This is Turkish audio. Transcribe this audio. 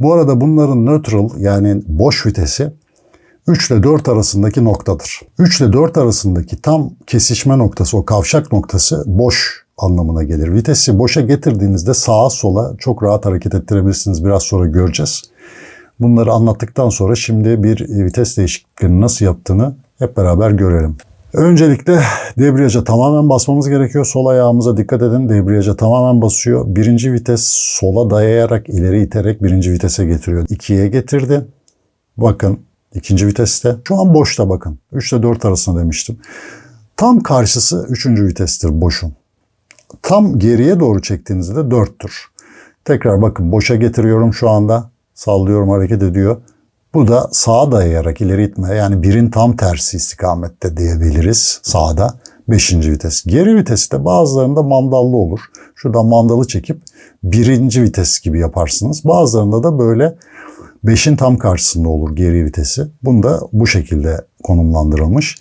Bu arada bunların neutral yani boş vitesi 3 ile 4 arasındaki noktadır. 3 ile 4 arasındaki tam kesişme noktası, o kavşak noktası boş anlamına gelir. Vitesi boşa getirdiğinizde sağa sola çok rahat hareket ettirebilirsiniz. Biraz sonra göreceğiz. Bunları anlattıktan sonra şimdi bir vites değişikliğini nasıl yaptığını hep beraber görelim. Öncelikle debriyaja tamamen basmamız gerekiyor. Sol ayağımıza dikkat edin. Debriyaja tamamen basıyor. Birinci vites sola dayayarak ileri iterek birinci vitese getiriyor. İkiye getirdi. Bakın ikinci viteste. Şu an boşta bakın. 3 ile 4 arasında demiştim. Tam karşısı üçüncü vitestir boşun. Tam geriye doğru çektiğinizde de 4'tür. Tekrar bakın boşa getiriyorum şu anda. Sallıyorum hareket ediyor. Bu da sağa dayayarak ileri itme. Yani birin tam tersi istikamette diyebiliriz sağda. Beşinci vites. Geri vitesi de bazılarında mandallı olur. Şuradan mandalı çekip birinci vites gibi yaparsınız. Bazılarında da böyle beşin tam karşısında olur geri vitesi. Bunu da bu şekilde konumlandırılmış.